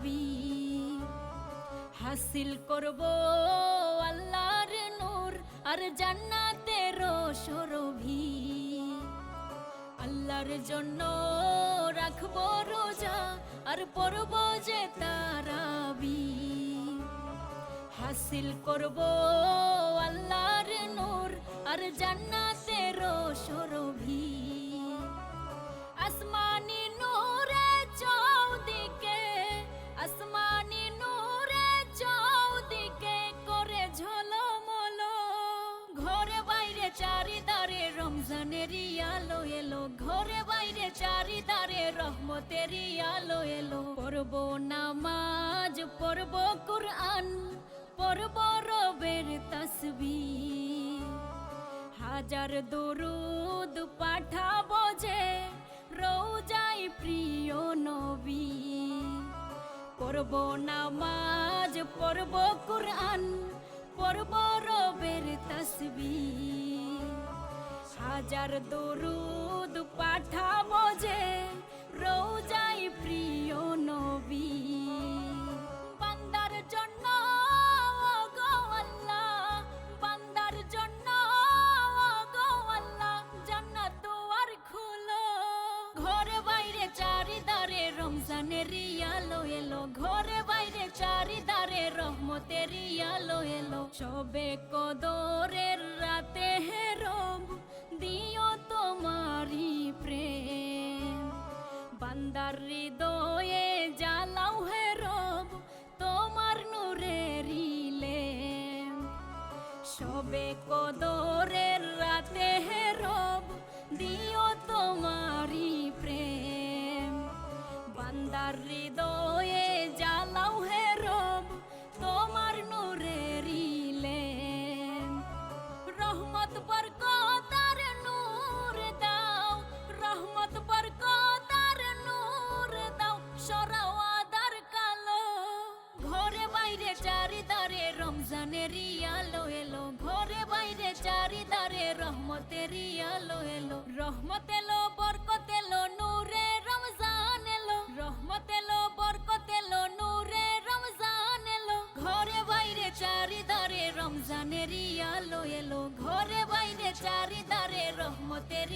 তারাবি হাসিল করব আল্লাহর নূর আর জান্নাতের সরভি আল্লাহর জন্য রাখব রোজা আর পড়ব যে তারাবি। হাসিল করব আল্লাহর নূর আর জান্নাতের সরভি ঘরে বাইরে চারিদারে রহমতের আলো এলো। পড়ব নামাজ, পড়ব কুরআন, পড়ব রবের তসবি হাজার দরুদ পাঠাবো যে রোজাই প্রিয় নবী। পড়ব নামাজ, পড়ব কুরআন, পড়ব রবের তসবি হাজার দরুদ পাঠাবো যে রোজাই প্রিয় নবী। বান্দার জন্য গো বান্দার জন্য গো আল্লাহ দুয়ার খুলো। ঘরে বাইরে চারিদারে রমজানের আলো এলো, ঘরে বাইরে চারিদারে রহমতের আলো এলো। সবে কদরের বান্দার হৃদয়ে জ্বালাও হে রব তোমার নূরে রিলে সবে কদরের রাতে হে রব দিও রমজানের আলো এলো, ঘরে বাইরে চারিদারে রহমতের আলো এলো। রহমত এলো, বরকত এলো, নূরে রমজান এলো। রহমত এলো, বরকত এলো, নূরে রমজান এলো। ঘরে বাইরে চারিদারে রমজানের আলো এলো। ঘরে বাইরে চারিদারে রহমতের